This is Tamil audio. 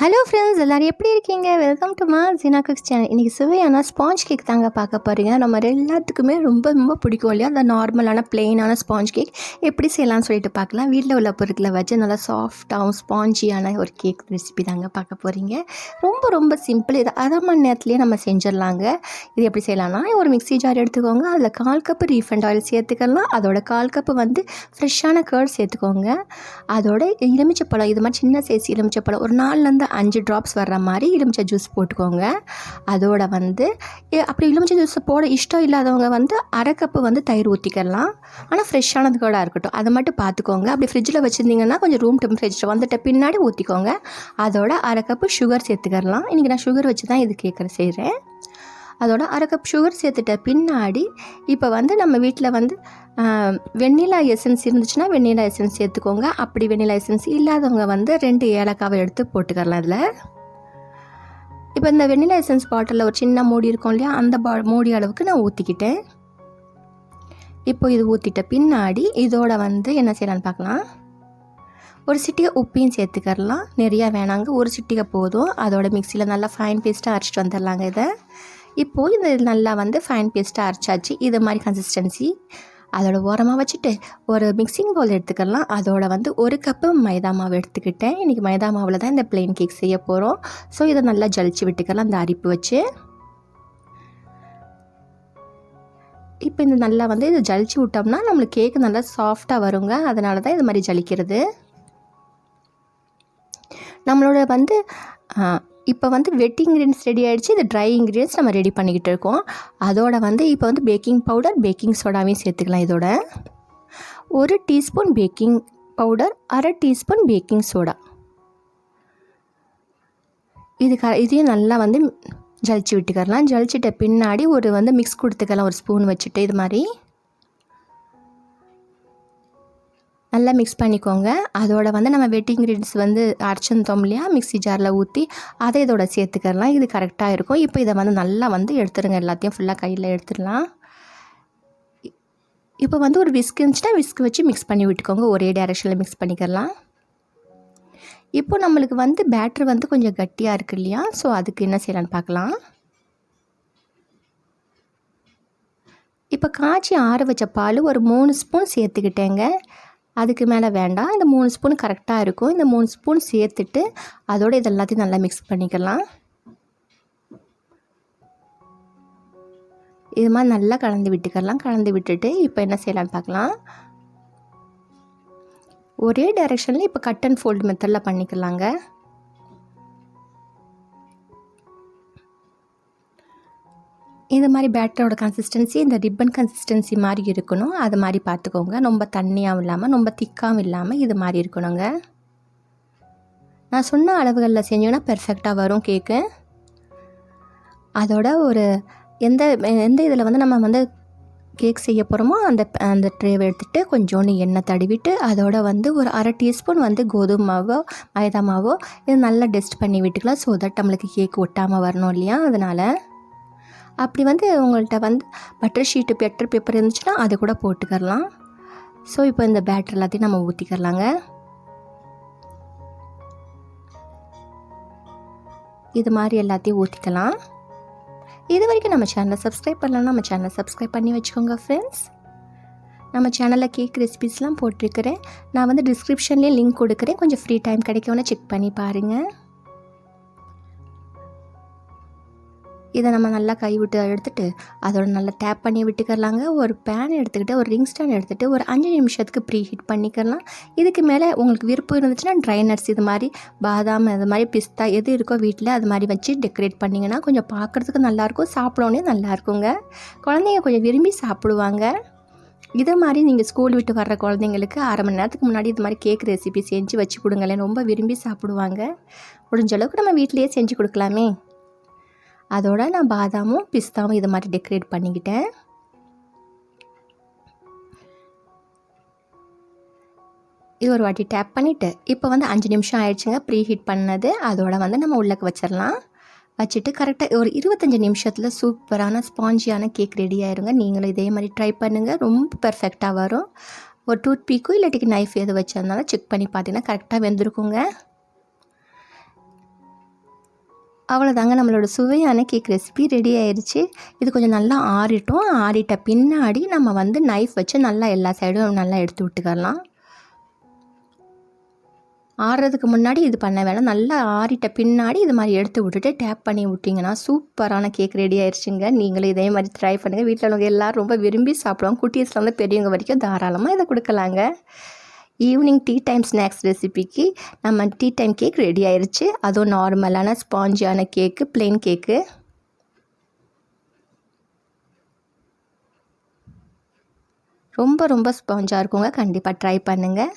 ஹலோ ஃப்ரெண்ட்ஸ் எல்லோரும் எப்படி இருக்கீங்க? வெல்கம் டு மா ஜீனா குக்ஸ் சேனல் இன்றைக்கி சுவையான ஸ்பாஞ்ச் கேக் தாங்க பார்க்க போகிறீங்க நம்ம எல்லாத்துக்குமே ரொம்ப ரொம்ப பிடிக்கும் இல்லையா? அந்த நார்மலான பிளெயினான ஸ்பாஞ்ச் கேக் எப்படி செய்யலாம்னு சொல்லிட்டு பார்க்கலாம். வீட்டில் உள்ள பொருட்களை வச்சு நல்லா சாஃப்டாகவும் ஸ்பாஞ்சியான ஒரு கேக் ரெசிபி தாங்க பார்க்க போகிறீங்க ரொம்ப ரொம்ப சிம்பிள் இது அரை மணி நேரத்துலேயே நம்ம செஞ்சிடலாங்க. இது எப்படி செய்யலாம்னா ஒரு மிக்ஸி ஜார் எடுத்துக்கோங்க. அதில் கால் கப்பு ரீஃபண்ட் ஆயில் சேர்த்துக்கலாம். அதோட கால் கப்பு வந்து ஃப்ரெஷ்ஷான கேர்ட் சேர்த்துக்கோங்க. அதோட எலுமிச்சப்பழம் இது மாதிரி சின்ன சைஸ் எலுமிச்சப்பழம் ஒரு நாலுலேருந்து அஞ்சு ட்ராப்ஸ் வர்ற மாதிரி எலுமிச்சை ஜூஸ் போட்டுக்கோங்க. அதோட வந்து அப்படி எலுமிச்சை ஜூஸ் போட இஷ்டம் இல்லாதவங்க வந்து அரை கப்பு வந்து தயிர் ஊற்றிக்கலாம் ஆனால் ஃப்ரெஷ்ஷானது கூட இருக்கட்டும் அதை மட்டும் பார்த்துக்கோங்க அப்படி ஃப்ரிட்ஜில் வச்சுருந்தீங்கன்னா கொஞ்சம் ரூம் டெம்பரேச்சர் வந்துட்ட பின்னாடி ஊற்றிக்கோங்க அதோட அரை கப்பு சுகர் சேர்த்துக்கலாம் இன்றைக்கி நான் சுகர் வச்சு தான் இது கேட்குற செய்கிறேன் அதோட அரை கப் சுகர் சேர்த்துட்ட பின்னாடி இப்போ வந்து நம்ம வீட்டில் வந்து வெண்ணிலா எசன்ஸ் இருந்துச்சுன்னா வெண்ணிலா எசன்ஸ் சேர்த்துக்கோங்க. அப்படி வெண்ணிலா எசன்ஸ் இல்லாதவங்க வந்து ரெண்டு ஏலக்காவை எடுத்து போட்டுக்கலாம் அதில். இப்போ இந்த வெண்ணிலா எசன்ஸ் பாட்டிலில் ஒரு சின்ன மூடி இருக்கும் இல்லையா? அந்த பா மூடி அளவுக்கு நான் ஊற்றிக்கிட்டேன் இப்போ இது ஊற்றிட்ட பின்னாடி இதோட வந்து என்ன செய்யலான்னு பார்க்கலாம். ஒரு சிட்டிகை உப்பையும் சேர்த்துக்கறலாம். நிறையா வேணாங்க. ஒரு சிட்டிகை போதும். அதோட மிக்சியில் நல்லா ஃபைன் பேஸ்ட்டாக அரைச்சிட்டு வந்துடலாங்க இதை. இப்போது இது நல்லா வந்து ஃபைன் பேஸ்ட்டாக அரைச்சாச்சு. இது மாதிரி கன்சிஸ்டன்சி அதோட ஓரமாக வச்சுட்டு ஒரு மிக்சிங் பவுல் எடுத்துக்கலாம். அதோட வந்து ஒரு கப்பு மைதா மாவு எடுத்துக்கிட்டேன். இன்றைக்கி மைதா மாவில் தான் இந்த பிளெயின் கேக் செய்ய போகிறோம் ஸோ இதை நல்லா ஜலிச்சு விட்டுக்கலாம் அந்த அரிப்பு வச்சு. இப்போ இந்த நல்லா வந்து இதை ஜலிச்சு விட்டோம்னா நம்மளுக்கு கேக்கு நல்லா சாஃப்டாக வருங்க. அதனால தான் இது மாதிரி ஜலிக்கிறது. நம்மளோட வந்து இப்போ வந்து வெட்டி இன்க்ரீடியன்ஸ் ரெடி ஆகிடுச்சு இது ட்ரை இன்க்ரீடியன்ஸ் நம்ம ரெடி பண்ணிக்கிட்டு இருக்கோம். அதோட வந்து இப்போ வந்து பேக்கிங் பவுடர் பேக்கிங் சோடாவையும் சேர்த்துக்கலாம் இதோட. ஒரு டீஸ்பூன் பேக்கிங் பவுடர் அரை டீஸ்பூன் பேக்கிங் சோடா இது க இதையும் நல்லா வந்து ஜலிச்சு விட்டுக்கரலாம் ஜலிச்சிட்ட பின்னாடி ஒரு வந்து மிக்ஸ் கொடுத்துக்கலாம். ஒரு ஸ்பூன் வச்சுட்டு இது மாதிரி. நல்லா மிக்ஸ் பண்ணிக்கோங்க. அதோட வந்து நம்ம வெட்டி இன்க்ரீடியன்ஸ் வந்து அரைச்சிருந்தோம் இல்லையா? மிக்ஸி ஜாரில் ஊற்றி அதை இதோட சேர்த்துக்கலாம். இது கரெக்டாக இருக்கும். இப்போ இதை வந்து நல்லா வந்து எடுத்துருங்க. எல்லாத்தையும் ஃபுல்லாக கையில் எடுத்துடலாம். இப்போ வந்து ஒரு விஸ்க் இருந்துச்சுன்னா விஸ்க் வச்சு மிக்ஸ் பண்ணி விட்டுக்கோங்க. ஒரே டேரக்ஷனில் மிக்ஸ் பண்ணிக்கலாம். இப்போ நம்மளுக்கு வந்து பேட்ரு வந்து கொஞ்சம் கட்டியாக இருக்கு இல்லையா? ஸோ அதுக்கு என்ன செய்யலான்னு பார்க்கலாம். இப்போ காய்ச்சி ஆற வச்ச பால் ஒரு மூணு ஸ்பூன் சேர்த்துக்கிட்டேங்க. அதுக்கு மேலே வேண்டாம். இந்த மூணு ஸ்பூன் கரெக்டாக இருக்கும். இந்த மூணு ஸ்பூன் சேர்த்துட்டு அதோட இது எல்லாத்தையும் நல்லா மிக்ஸ் பண்ணிக்கலாம். இது மாதிரி நல்லா கலந்து விட்டுக்கலாம். கலந்து விட்டுட்டு இப்போ என்ன செய்யலான்னு பார்க்கலாம். ஒரே டைரெக்ஷனில் இப்போ கட் அண்ட் ஃபோல்டு மெத்தடில் பண்ணிக்கலாங்க. இந்த மாதிரி பேட்டரோட கன்சிஸ்டன்சி இந்த ரிப்பன் கன்சிஸ்டன்சி மாதிரி இருக்கணும். அது மாதிரி பார்த்துக்கோங்க. ரொம்ப தண்ணியாகவும் இல்லாமல் ரொம்ப திக்காகவும் இல்லாமல் இது மாதிரி இருக்கணுங்க. நான் சொன்ன அளவுகளில் செஞ்சோன்னா பெர்ஃபெக்டாக வரும் கேக்கு அதோட ஒரு எந்த எந்த இதில் வந்து நம்ம வந்து கேக் செய்ய போகிறோமோ அந்த அந்த ட்ரேவை எடுத்துகிட்டு கொஞ்சோண்டு எண்ணெய் தடவிட்டு அதோட வந்து ஒரு அரை டீஸ்பூன் வந்து கோதுமை மாவோ மைதா மாவோ இது நல்லா டெஸ்ட் பண்ணி விட்டுக்கலாம். ஸோ தட் நம்மளுக்கு கேக் ஒட்டாமல் வரணும் இல்லையா? அதனால் அப்படி வந்து உங்கள்கிட்ட வந்து பட்டர் ஷீட்டு பெட்டர் பேப்பர் இருந்துச்சுன்னா அதை கூட போட்டுக்கரலாம் ஸோ இப்போ இந்த பேட்டர் எல்லாத்தையும் நம்ம ஊற்றிக்கரலாங்க இது மாதிரி எல்லாத்தையும் ஊற்றிக்கலாம் இது வரைக்கும் நம்ம சேனலை சப்ஸ்கிரைப் பண்ணலாம் நம்ம சேனலை சப்ஸ்கிரைப் பண்ணி வச்சுக்கோங்க ஃப்ரெண்ட்ஸ் நம்ம சேனலில் கேக் ரெசிபிஸ்லாம் போட்டிருக்கிறேன். நான் வந்து டிஸ்கிரிப்ஷன்லேயே லிங்க் கொடுக்குறேன். கொஞ்சம் ஃப்ரீ டைம் கிடைக்கும்னு செக் பண்ணி பாருங்கள் இதை நம்ம நல்லா கை விட்டு அதோட நல்லா டேப் பண்ணி விட்டுக்கரலாங்க ஒரு பேன் எடுத்துக்கிட்டு ஒரு ரிங் ஸ்டாண்ட் எடுத்துகிட்டு ஒரு அஞ்சு நிமிஷத்துக்கு ப்ரீ ஹீட் பண்ணிக்கலாம் இதுக்கு மேலே உங்களுக்கு விருப்பம் இருந்துச்சுன்னா ட்ரை நட்ஸ் இது மாதிரி பாதாம் இது மாதிரி பிஸ்தா எது இருக்கோ வீட்டில் அது மாதிரி வச்சு டெக்கரேட் பண்ணிங்கன்னா கொஞ்சம் பார்க்குறதுக்கு நல்லாயிருக்கும் சாப்பிடவுனே நல்லாயிருக்குங்க. குழந்தைங்க கொஞ்சம் விரும்பி சாப்பிடுவாங்க. இதை மாதிரி நீங்கள் ஸ்கூல் விட்டு வர்ற குழந்தைங்களுக்கு அரை மணி நேரத்துக்கு முன்னாடி இது மாதிரி கேக் ரெசிபி செஞ்சு வச்சு கொடுங்களேன். ரொம்ப விரும்பி சாப்பிடுவாங்க. முடிஞ்ச அளவுக்கு நம்ம வீட்டிலேயே செஞ்சு கொடுக்கலாமே. அதோட நான் பாதாமும் பிஸ்தாவும் இது மாதிரி டெக்கரேட் பண்ணிக்கிட்டேன். இது ஒரு வாட்டி டேப் பண்ணிவிட்டு இப்போ வந்து அஞ்சு நிமிஷம் ஆயிடுச்சுங்க ப்ரீ ஹீட் பண்ணது. அதோட வந்து நம்ம உள்ளக்கு வச்சிடலாம். வச்சுட்டு கரெக்டாக ஒரு இருபத்தஞ்சி நிமிஷத்தில் சூப்பரான ஸ்பாஞ்சியான கேக் ரெடி ஆயிருங்க. நீங்களும் இதே மாதிரி ட்ரை பண்ணுங்கள் ரொம்ப பெர்ஃபெக்டாக வரும். ஒரு டூத் பீக்கோ இல்லாட்டிக்கு நைஃப் எது வச்சிருந்தாலும் செக் பண்ணி பார்த்தீங்கன்னா கரெக்டாக வெந்திருக்குங்க. அவ்வளோதாங்க நம்மளோட சுவையான கேக் ரெசிபி ரெடி ஆயிடுச்சு இது கொஞ்சம் நல்லா ஆறிட்டோம். ஆறிட்ட பின்னாடி நம்ம வந்து நைஃப் வச்சு நல்லா எல்லா சைடும் நல்லா எடுத்து விட்டுக்கலாம். ஆறுறதுக்கு முன்னாடி இது பண்ண வேணாம். நல்லா ஆறிட்ட பின்னாடி இது மாதிரி எடுத்து விட்டுட்டு டேப் பண்ணி விட்டிங்கன்னா சூப்பரான கேக் ரெடி ஆயிடுச்சுங்க நீங்களும் இதே மாதிரி ட்ரை பண்ணுங்கள் வீட்டில் உள்ளவங்க எல்லோரும் ரொம்ப விரும்பி சாப்பிடுவாங்க. குட்டீஸ்லேருந்து பெரியவங்க வரைக்கும் தாராளமாக இதை கொடுக்கலாங்க. ஈவினிங் டீ டைம் ஸ்நாக்ஸ் ரெசிபிக்கு நம்ம டீ டைம் கேக் ரெடி ஆயிடுச்சு அதுவும் நார்மலான ஸ்பாஞ்சியான கேக்கு ப்ளெயின் கேக்கு ரொம்ப ரொம்ப ஸ்பாஞ்சாக இருக்குங்க. கண்டிப்பாக ட்ரை பண்ணுங்கள்